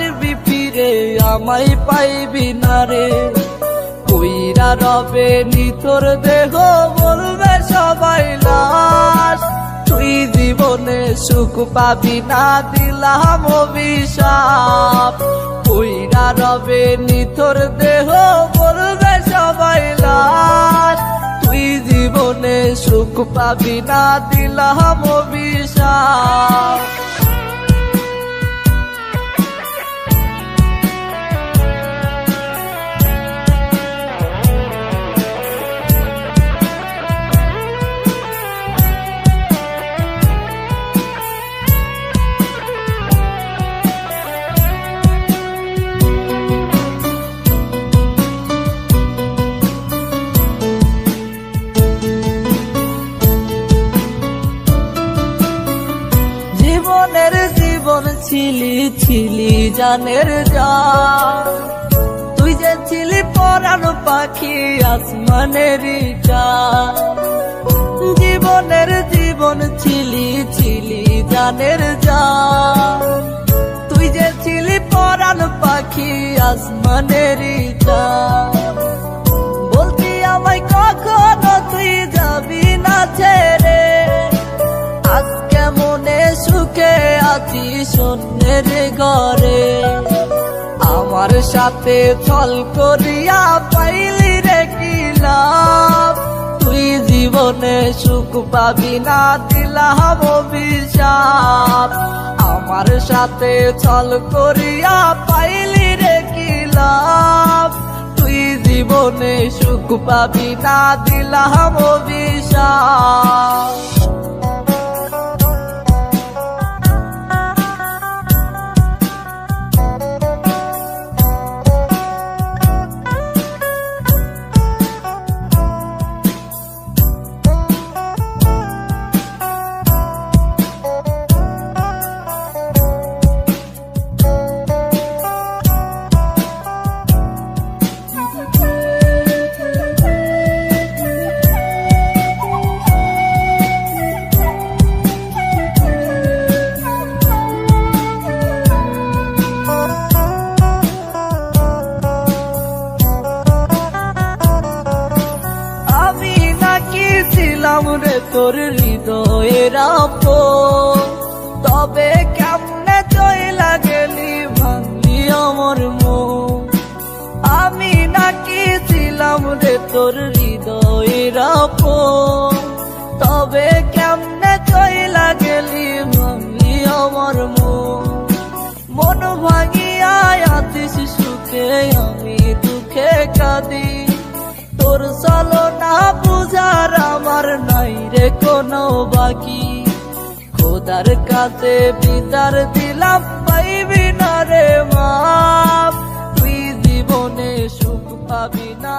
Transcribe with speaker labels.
Speaker 1: আসবি ফিরে আমায় পাইবি না রে। কইরা রবে নিথর দেহ, বলবে সবাই লাশ। তুই জীবনে সুখ পাবি না, দিলাম অভিশাপ। কইরা রবে নিথর দেহ, বলবে সবাই লাশ। তুই জীবনে সুখ পাবি না, দিলাম অভিশাপ। ছিলি ছিলি জানের যা তুই যে ছিলি পরানো পাখি আসমানের জীবনের জীবন ছিলি ছিলি জানের যা তুই যে ছিলি পরানো পাখি আসমানের যা আছি শূন্যের ঘরে। আমার সাথে ছল করিয়া পাইলি রে কি তুই জীবনে সুখ পাবি না দিলাম অভিশাপ আমার সাথে ছল করিয়া পাইলি রে কি তুই জীবনে সুখ পাবি না দিলাম অভিশাপ রে তোর হৃদয়ের তবে কেমনে চইলা গেলি ভাঙলি আমার মন। আমি নাকি ছিলাম রে তোর হৃদয়ের তবে কেমনে চইলা গেলি ভাঙলি আমার মন। মন ভাঙিয়া আতিস সুখে, আমি দুঃখে কাঁদি। তোর চলো না পূজার আমার নাই রে কোনো বাকি। খোদার কাছে পিতার দিলাম, পাইবি না রে মা তুই জীবনে সুখ পাবি না